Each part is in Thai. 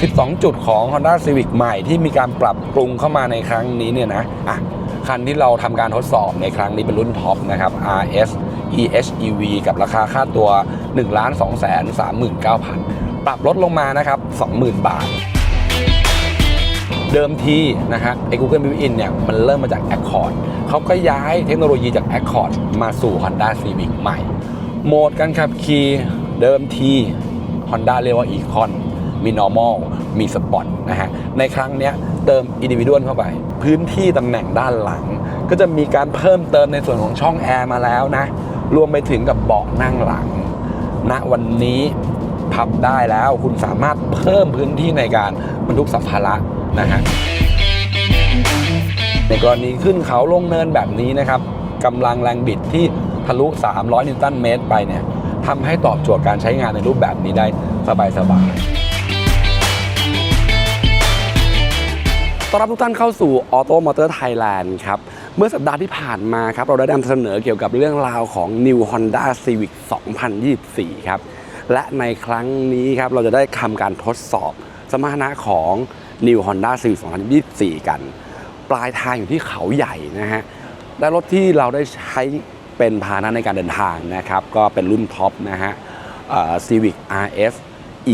12 จุดของ Honda Civic ใหม่ที่มีการปรับปรุงเข้ามาในครั้งนี้เนี่ยนะอะคันที่เราทำการทดสอบในครั้งนี้เป็นรุ่นท็อปนะครับ RS EHEV กับราคาค่าตัว 1 2 3 3 9 0 0 0 ปรับลดลงมานะครับ 20,000 บาท เดิมทีนะฮะไอ้ Google Built-in เนี่ยมันเริ่มมาจาก Accord เขาก็ย้ายเทคโนโลยีจาก Accord มาสู่ Honda Civic ใหม่ โหมดการขับขี่เดิมที Honda เรียกว่า Econ มี Normal มี spot นะฮะ ในครั้งนี้เติม Individual เข้าไป พื้นที่ตำแหน่งด้านหลัง ก็จะมีการเพิ่มเติมในส่วนของช่องแอร์มาแล้วนะ รวมไปถึงกับเบาะนั่งหลังณวันนี้พับได้แล้วคุณสามารถเพิ่มพื้นที่ในการบรรทุกสัมภาระนะฮะในกรณีขึ้นเขาลงเนินแบบนี้นะครับกำลังแรงบิดที่ทะลุ 300 นิวตันเมตรไปเนี่ยทำให้ตอบโจทย์การใช้งานในรูปแบบนี้ได้สบายๆ ต้อนรับทุกท่านเข้าสู่ Auto Motor Thailand ครับ เมื่อสัปดาห์ที่ผ่านมาครับ เราได้นำเสนอเกี่ยวกับเรื่องราวของ New Honda Civic 2024 ครับ และในครั้งนี้ครับ เราจะได้ทำการทดสอบสมรรถนะของ New Honda Civic 2024 กัน ปลายทางอยู่ที่เขาใหญ่นะฮะและรถที่เราได้ใช้เป็นพาหนะในการเดินทางนะครับ ก็เป็นรุ่นท็อปนะฮะ Civic RS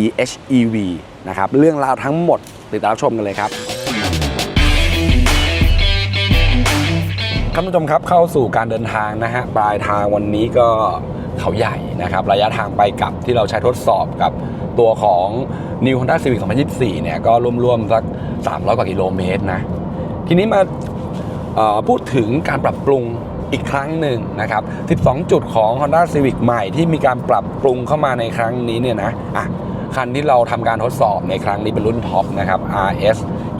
EHEV นะครับ เรื่องราวทั้งหมดติดตามชมกันเลยครับ ท่านผู้ชมครับเข้าสู่การเดินทางนะฮะปลายทางวันนี้ก็เขาใหญ่นะครับ ระยะทางไปกลับที่เราใช้ทดสอบกับตัวของ New Honda Civic 2024 เนี่ยก็รวมๆสัก 300 กว่ากิโลเมตรนะ ทีนี้มาพูดถึงการปรับปรุงอีกครั้งหนึ่งนะครับ 12 จุดของ Honda Civic ใหม่ที่มีการปรับปรุงเข้ามาในครั้งนี้เนี่ยนะอะคันที่เราทำการทดสอบในครั้งนี้เป็นรุ่นท็อปนะครับ RS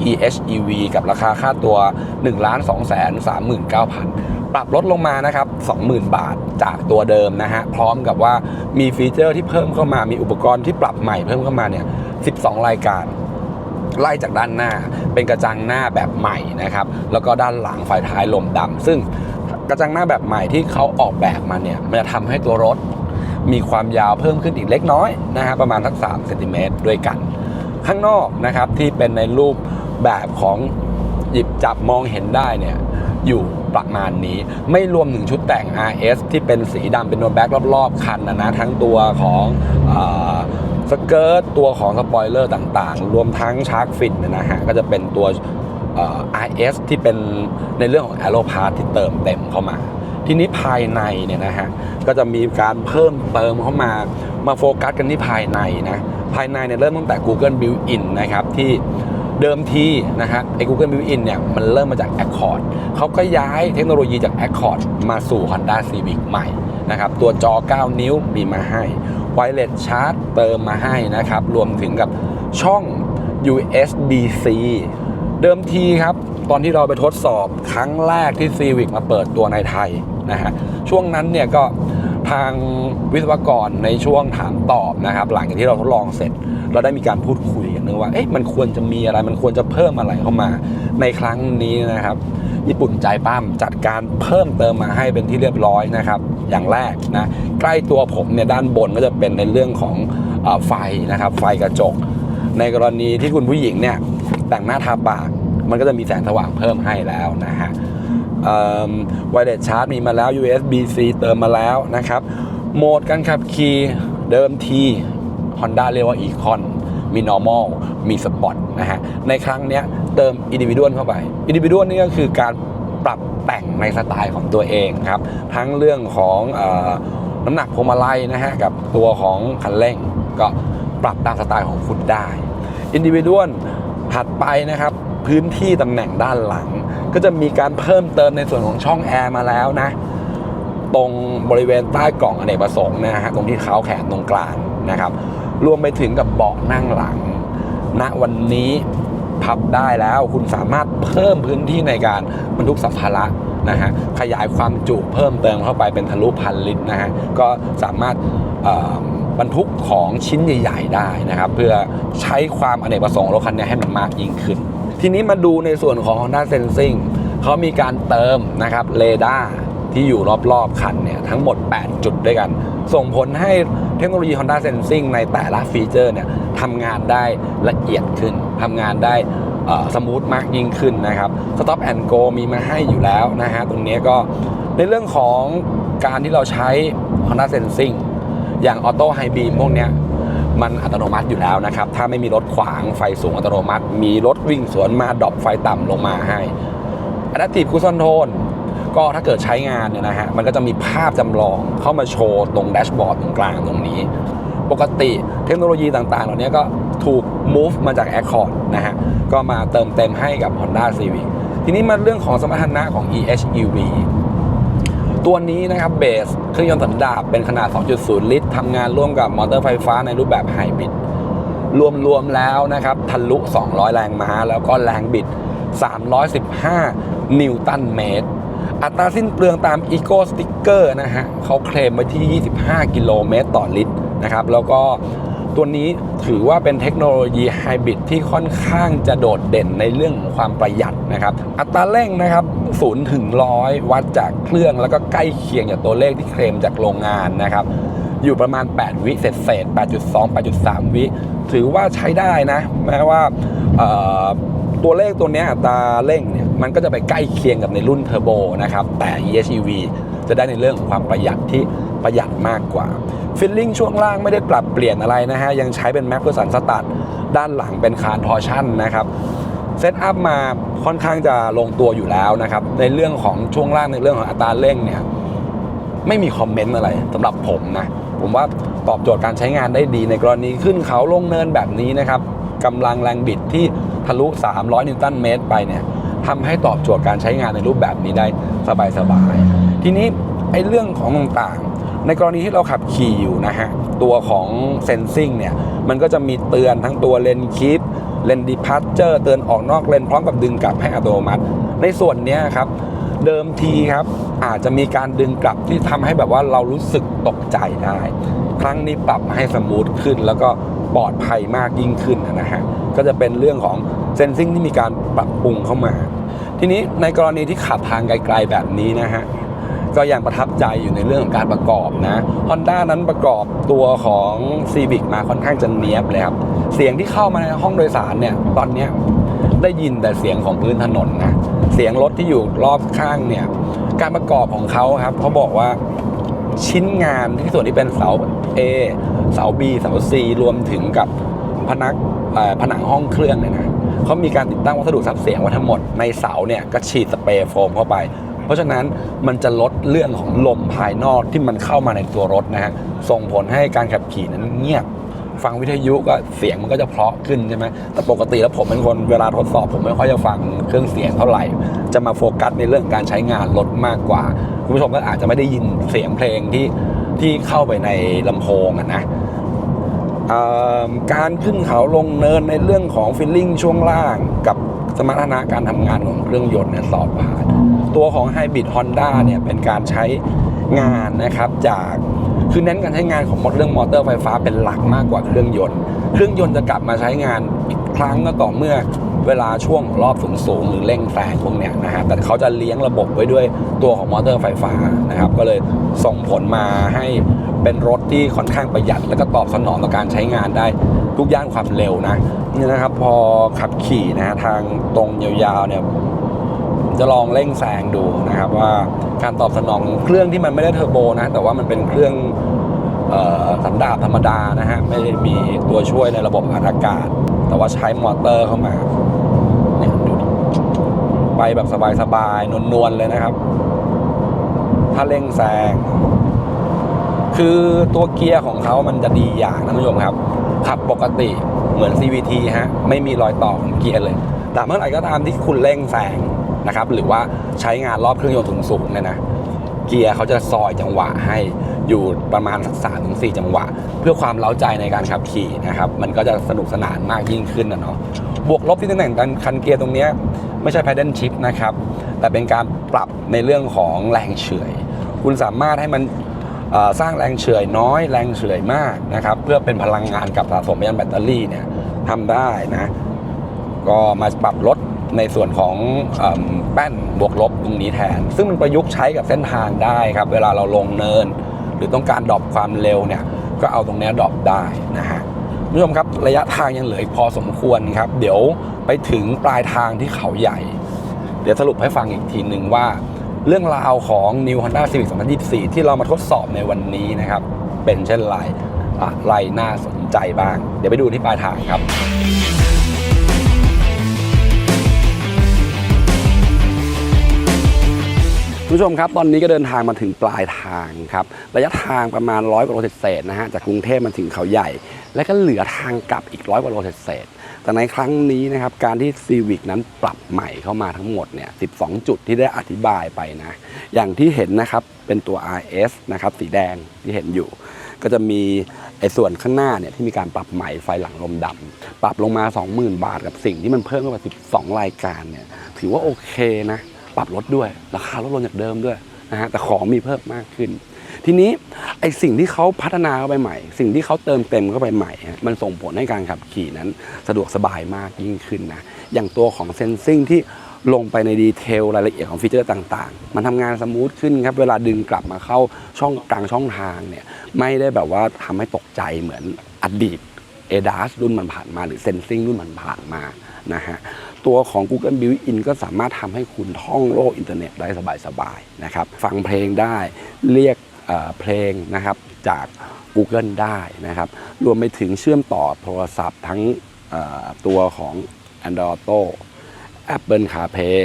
EHEV กับราคาค่าตัว 1 2 3 9 0 0 0 ปรับลดลงมานะครับ 20,000 บาทจากตัวเดิมนะฮะ พร้อมกับว่ามีฟีเจอร์ที่เพิ่มเข้ามา มีอุปกรณ์ที่ปรับใหม่เพิ่มเข้ามาเนี่ย 12 รายการไล่จากด้านหน้าเป็นกระจังหน้าแบบใหม่นะครับ แล้วก็ด้านหลังไฟท้ายลมดำซึ่งกระจังหน้าแบบใหม่ที่เขาออกแบบมาเนี่ยมันจะทำให้ตัวรถ มีความยาวเพิ่มขึ้นอีกเล็กน้อยนะฮะประมาณทัก3เซนติเมตรด้วยกัน ข้างนอกนะครับที่เป็นในรูป แบบของหยิบจับมองเห็นได้เนี่ยอยู่ประมาณนี้ไม่รวมถึงชุดแต่ง RS ที่เป็นสีดำเป็นโนแบ็กรอบๆ คันนะนะทั้งตัวของอสเกิร์ตตัวของสปอยเลอร์ต่างๆ รวมทั้งชาร์กฟินนะฮะก็จะเป็นตัวเอ่อ RS ที่เป็นในเรื่องของ a e r o p a r t ที่เติมเต็มเข้ามา ทีนี้ภายในเนี่ยนะฮะก็จะมีการเพิ่มเติมเข้ามามาโฟกัสกันที่ภายในนะภายในเนี่ยเริ่มตั้งแต่ Google Built-in นะครับที่ เดิมทีนะฮะไอ้ Google Built-in เนี่ยมันเริ่มมาจาก Accord เขาก็ย้ายเทคโนโลยีจาก Accord มาสู่ Honda Civic ใหม่นะครับตัวจอ 9 นิ้วมีมาให้ Wireless Charge เติมมาให้นะครับ รวมถึงกับช่อง USB-C เดิมทีครับ ตอนที่เราไปทดสอบครั้งแรกที่ Civic มาเปิดตัวในไทยนะฮะช่วงนั้นเนี่ยก็ ทางวิศวกรในช่วงถามตอบนะครับ หลังจากที่เราทดลองเสร็จ เราได้มีการพูดคุยกันนึงว่าเอ๊ะมันควรจะมีอะไรมันควรจะเพิ่มอะไรเข้ามา ในครั้งนี้นะครับ ญี่ปุ่นใจปั้มจัดการเพิ่มเติมมาให้เป็นที่เรียบร้อยนะครับ อย่างแรกนะใกล้ตัวผมเนี่ยด้านบนก็จะเป็นในเรื่องของอไฟนะครับ ไฟกระจก ในกรณีที่คุณผู้หญิงเนี่ยแต่งหน้าทาปากมันก็จะมีแสงสว่างเพิ่มให้แล้วนะฮะ ไวเลสชาร์จมีมาแล้ว USB-C เติมมาแล้วนะครับ โหมดการขับขี่เดิมที Honda เรียกว่า Econ มี Normal มี Sport นะฮะ ในครั้งเนี้ยเติม Individual เข้าไป Individual นี่ก็คือการปรับแต่งในสไตล์ของตัวเองครับ ทั้งเรื่องของอน้ำหนักพวงมาลัยนะฮะ กับตัวของคันเร่ง ก็ปรับตามสไตล์ของคุณได้อินดิวิดวลถัดไปนะครับ พื้นที่ตำแหน่งด้านหลัง ก็จะมีการเพิ่มเติมในส่วนของช่องแอร์มาแล้วนะ ตรงบริเวณใต้กล่องอเนกประสงค์นะฮะตรงที่เท้าแขนตรงกลางนะครับ รวมไปถึงกับเบาะนั่งหลังณวันนี้พับได้แล้วคุณสามารถเพิ่มพื้นที่ในการบรรทุกสัมภาระนะฮะขยายความจุเพิ่มเติมเข้าไปเป็นทะลุพันลิตรนะฮะก็สามารถบรรทุกของชิ้นใหญ่ ๆ ได้นะครับ เพื่อใช้ความอเนกประสงค์รถคันนี้ให้มันมากยิ่งขึ้น ทีนี้มาดูในส่วนของ Honda Sensing เขามีการเติมนะครับเรดาร์ที่อยู่รอบๆคันเนี่ยทั้งหมด 8 จุดด้วยกัน ส่งผลให้เทคโนโลยี Honda Sensing ในแต่ละฟีเจอร์เนี่ยทำงานได้ละเอียดขึ้นทำงานได้สมูทมากยิ่งขึ้นนะครับ Stop and Go มีมาให้อยู่แล้วนะฮะตรงนี้ก็ในเรื่องของการที่เราใช้ Honda Sensing อย่าง Auto High Beam พวกเนี้ย มันอัตโนมัติอยู่แล้วนะครับ ถ้าไม่มีรถขวางไฟสูงอัตโนมัติ มีรถวิ่งสวนมาดรอปไฟต่ำลงมาให้ Adaptive Cruise Control ก็ถ้าเกิดใช้งานเนี่ยนะฮะมันก็จะมีภาพจำลองเข้ามาโชว์ตรงแดชบอร์ดตรงกลางตรงนี้ ปกติเทคโนโลยีต่างๆ เหล่านี้ก็ถูก move มาจาก Accord นะฮะก็มาเติมเต็มให้กับ Honda Civic ทีนี้มาเรื่องของสมรรถนะของ EHEV ตัวนี้นะครับเบสเครื่องยนต์สันดาปเป็นขนาด 2.0 ลิตรทำงานร่วมกับมอเตอร์ไฟฟ้าในรูปแบบไฮบริดรวมๆแล้วนะครับทะลุ 200 แรงม้า แล้วก็แรงบิด 315 นิวตันเมตร อัตราสิ้นเปลืองตาม Eco Sticker นะฮะเขาเคลมไว้ที่ 25 กิโลเมตรต่อลิตรนะครับ แล้วก็ ตัวนี้ถือว่าเป็นเทคโนโลยีไฮบริดที่ค่อนข้างจะโดดเด่นในเรื่องของความประหยัดนะครับ อัตราเร่งนะครับ0ถึง100วัดจากเครื่องแล้วก็ใกล้เคียงกับตัวเลขที่เคลมจากโรงงานนะครับ อยู่ประมาณ 8 วิเศษเศษ8.2 8.3 วิ ถือว่าใช้ได้นะ แม้ว่าตัวเลขตัวนี้อัตราเร่งเนี่ยมันก็จะไปใกล้เคียงกับในรุ่นเทอร์โบนะครับแต่ EHEV จะได้ในเรื่องของความประหยัดที่ประหยัดมากกว่า ฟิลลิ่งช่วงล่างไม่ได้ปรับเปลี่ยนอะไรนะฮะ ยังใช้เป็นแม็กเ e อร์สันสตัดด้านหลังเป็นคานทอร์ชั่นนะครับเซตอัพมาค่อนข้างจะลงตัวอยู่แล้วนะครับ ในเรื่องของช่วงล่างในเรื่องของอัตราเร่งเนี่ยไม่มีคอมเมนต์อะไรสำหรับผมนะผมว่าตอบโจทย์การใช้งานได้ดีในกรณีขึ้นเขาลงเนินแบบนี้นะครับกำลังแรงบิดที่ทะลุ 300 นิวตันเมตรไปเนี่ยทำให้ตอบโจทย์การใช้งานในรูปแบบนี้ได้สบายๆทีนี้ไอ้เรื่องของต่าง ในกรณีที่เราขับขี่อยู่นะฮะ ตัวของเซนซิงเนี่ย มันก็จะมีเตือนทั้งตัวเลนคิดเลนดิพัชเจอร์เตือนออกนอกเลนพร้อมกับดึงกลับให้อัตโนมัติ ในส่วนนี้ครับ เดิมทีครับ อาจจะมีการดึงกลับที่ทำให้แบบว่าเรารู้สึกตกใจได้ ครั้งนี้ปรับให้สมูทขึ้น แล้วก็ปลอดภัยมากยิ่งขึ้นนะฮะ ก็จะเป็นเรื่องของเซนซิงที่มีการปรับปรุงเข้ามา ทีนี้ในกรณีที่ขับทางไกลๆแบบนี้นะฮะ ก็ยังประทับใจอยู่ในเรื่องของการประกอบนะ Honda นั้นประกอบตัวของ Civic มาค่อนข้างจะเนียบเลยครับ เสียงที่เข้ามาในห้องโดยสารเนี่ยตอนนี้ได้ยินแต่เสียงของพื้นถนนนะ เสียงรถที่อยู่รอบข้างเนี่ยการประกอบของเขาครับเขาบอกว่าชิ้นงานที่ส่วนที่เป็นเสา A เสา B เสา C รวมถึงกับพนักผนังห้องเครื่องเนี่ยนะเขามีการติดตั้งวัสดุซับเสียงไว้ทั้งหมดในเสาเนี่ยก็ฉีดสเปรย์โฟมเข้าไป เพราะฉะนั้นมันจะลดเรื่องของลมภายนอกที่มันเข้ามาในตัวรถนะฮะส่งผลให้การขับขี่นั้นเงียบฟังวิทยุก็เสียงมันก็จะเพราะขึ้นใช่ไหมแต่ปกติแล้วผมเป็นคนเวลาทดสอบ ผมไม่ค่อยจะฟังเครื่องเสียงเท่าไหร่ จะมาโฟกัสในเรื่องการใช้งานรถมากกว่า คุณผู้ชมก็อาจจะไม่ได้ยินเสียงเพลงที่ที่เข้าไปในลำโพงอะนะการขึ้นเขาลงเนินในเรื่องของฟิลลิ่งช่วงล่างกับสมรรถนะการทำงานของเครื่องยนต์เนี่ยสอบผ่าน ตัวของ Hybrid Honda เนี่ยเป็นการใช้งานนะครับจากคือเน้นการใช้งานของเรื่องมอเตอร์ไฟฟ้าเป็นหลักมากกว่าเครื่องยนต์ เครื่องยนต์จะกลับมาใช้งานอีกครั้งก็ต่อเมื่อเวลาช่วงรอบสูงๆหรือเร่งแซงพวกเนี้ยนะฮะแต่เขาจะเลี้ยงระบบไว้ด้วยตัวของมอเตอร์ไฟฟ้านะครับ ก็เลยส่งผลมาให้เป็นรถที่ค่อนข้างประหยัด แล้วก็ตอบสนองต่อการใช้งานได้ทุกย่านความเร็วนะนี่นะครับพอขับขี่นะฮะทางตรงยาวๆเนี่ย จะลองเร่งแซงดูนะครับว่าการตอบสนองเครื่องที่มันไม่ได้เทอร์โบนะแต่ว่ามันเป็นเครื่องออสันดาปธรรมดานะฮะไม่ได้มีตัวช่วยในระบบอัดอากาศ แต่ว่าใช้มอเตอร์เข้ามาเนี่ยดูดไปแบบสบายๆนวลๆเลยนะครับ ถ้าเร่งแซงคือตัวเกียร์ของเขามันจะดีอย่างนะคุณผู้ชมครับ ขับปกติเหมือน CVT ฮะ ไม่มีรอยต่อของเกียร์เลยแต่เมื่อไหร่ก็ตามที่คุณเร่งแซง นะครับหรือว่าใช้งานรอบเครื่องยนต์สูงๆเนี่ยนะเกียร์เขาจะซอยจังหวะให้อยู่ประมาณสักสามถึงสี่จังหวะ เพื่อความเล้าใจในการขับขี่นะครับมันก็จะสนุกสนานมากยิ่งขึ้นนะเนาะบวกลบที่ตำแหน่งการคันเกียร์ตรงนี้ไม่ใช่ paddle shift นะครับแต่เป็นการปรับในเรื่องของแรงเฉื่อย คุณสามารถให้มันสร้างแรงเฉื่อยน้อยแรงเฉื่อยมากนะครับเพื่อเป็นพลังงานกับสะสมไปยังแบตเตอรี่เนี่ยทำได้นะก็มาปรับลด ในส่วนของอแป้นบวกลบตรงนี้แทน ซึ่งมันประยุกต์ใช้กับเส้นทางได้ครับ เวลาเราลงเนิน หรือต้องการดรอปความเร็วเนี่ยก็เอาตรงนี้ดรอปได้นะฮะคุณผู้ชมครับระยะทางยังเหลืออีกพอสมควรครับ เดี๋ยวไปถึงปลายทางที่เขาใหญ่ เดี๋ยวสรุปให้ฟังอีกทีหนึ่งว่า เรื่องราวของ New Honda Civic 2024 ที่เรามาทดสอบในวันนี้นะครับ เป็นเช่นไรอะไรน่าสนใจบ้าง เดี๋ยวไปดูที่ปลายทางครับ คุณผู้ชมครับตอนนี้ก็เดินทางมาถึงปลายทางครับระยะทางประมาณร้อยกว่าโลเศษนะฮะจากกรุงเทพมาถึงเขาใหญ่ และก็เหลือทางกลับอีกร้อยกว่าโลเศษแต่ในครั้งนี้นะครับการที่ Civic นั้นปรับใหม่เข้ามาทั้งหมดเนี่ย 12 จุดที่ได้อธิบายไปนะ อย่างที่เห็นนะครับเป็นตัว RS นะครับสีแดงที่เห็นอยู่ ก็จะมีไอ้ส่วนข้างหน้าเนี่ยที่มีการปรับใหม่ไฟหลังลมดำปรับลงมา 20,000 บาทกับสิ่งที่มันเพิ่มขึ้นมา 12 รายการเนี่ยถือว่าโอเคนะ ปรับลดด้วย ราคาลดลงจากเดิมด้วยนะฮะแต่ของมีเพิ่มมากขึ้น ทีนี้ไอสิ่งที่เขาพัฒนาเข้าไปใหม่ สิ่งที่เขาเติมเต็มเข้าไปใหม่ มันส่งผลให้การขับขี่นั้นสะดวกสบายมากยิ่งขึ้นนะอย่างตัวของเซนซิงที่ลงไปในดีเทลรายละเอียดของฟีเจอร์ต่างๆ มันทำงานสมูทขึ้นครับ เวลาดึงกลับมาเข้าช่องกลางช่องทางเนี่ย ไม่ได้แบบว่าทำให้ตกใจเหมือนอดีตเอดาสรุ่นมันผ่านมา หรือเซนซิงรุ่นมันผ่านมานะฮะ ตัวของ Google Built-in ก็สามารถทำให้คุณท่องโลกอินเทอร์เน็ตได้สบายๆนะครับ ฟังเพลงได้เรียกเพลงนะครับจาก Google ได้นะครับ รวมไปถึงเชื่อมต่อโทรศัพท์ทั้งตัวของ Android Auto Apple CarPlay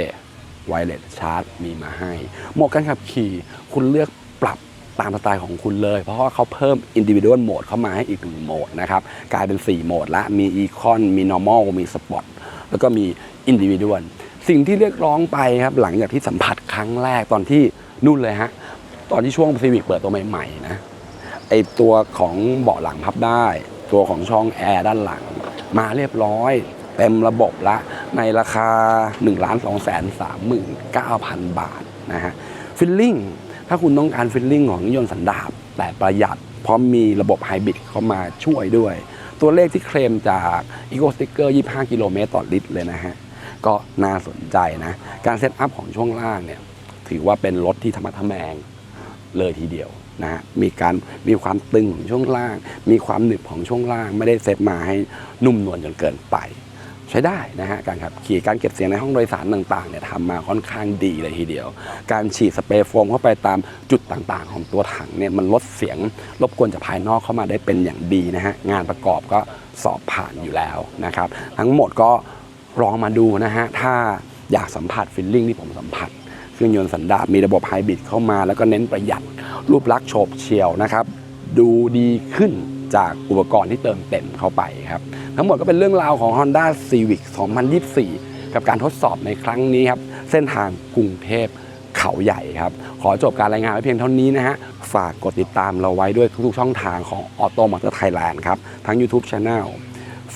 Wireless Charge มีมาให้ หมดการขับขี่คุณเลือกปรับตามสไตล์ของคุณเลย เพราะว่าเขาเพิ่ม Individual Mode เข้ามาให้อีกหนึ่งโหมดนะครับ กลายเป็น 4 โหมดละ มี Econ มี Normal มี Sport แล้วก็มี Individual สิ่งที่เรียกร้องไปครับหลังจากที่สัมผัสครั้งแรกตอนที่นู่นเลยฮะตอนที่ช่วง Civic เปิดตัวใหม่ๆนะไอตัวของเบาะหลังพับได้ ตัวของช่องแอร์ด้านหลัง มาเรียบร้อย เต็มระบบละในราคา 1 2 3 9 0 0 0 บาทนะฮะฟิลลิ่งถ้าคุณต้องการฟิลลิ่งของยนต์สันดาปแต่ประหยัดเพราะมีระบบไฮบริดเข้ามาช่วยด้วย ตัวเลขที่เคลมจาก Eco Sticker 25 กิโลเมตรต่อลิตรเลยนะฮะ ก็น่าสนใจนะ การเซตอัพของช่วงล่างเนี่ยถือว่าเป็นรถที่ธรรมะทแมงเลยทีเดียวนะฮะมีการมีความตึงของช่วงล่าง มีความหนึบของช่วงล่าง ไม่ได้เซตมาให้นุ่มนวลจนเกินไป ใช้ได้นะฮะการขับขี่การเก็บเสียงในห้องโดยสารต่างๆเนี่ยทำมาค่อนข้างดีเลยทีเดียว การฉีดสเปรย์โฟมเข้าไปตามจุดต่างๆ ของตัวถังเนี่ยมันลดเสียงรบกวนจากภายนอกเข้ามาได้เป็นอย่างดีนะฮะงานประกอบก็สอบผ่านอยู่แล้วนะครับ ทั้งหมดก็ ลองมาดูนะฮะ ถ้าอยากสัมผัสฟิลลิ่งที่ผมสัมผัส เครื่องยนต์สันดาปมีระบบไฮบริดเข้ามา แล้วก็เน้นประหยัดรูปลักษณ์โฉบเฉี่ยวนะครับ ดูดีขึ้นจากอุปกรณ์ที่เติมเต็มเข้าไปครับ ทั้งหมดก็เป็นเรื่องราวของ Honda Civic 2024 กับการทดสอบในครั้งนี้ครับ เส้นทางกรุงเทพเขาใหญ่ครับ ขอจบการรายงานไว้เพียงเท่านี้นะฮะ ฝากกดติดตามเราไว้ด้วยทุกๆช่องทางของ Auto Motor Thailand ครับ ทั้ง YouTube Channel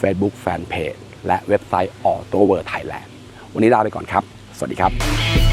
Facebook Fanpage และเว็บไซต์ Auto World Thailand วันนี้ลาไปก่อนครับ สวัสดีครับ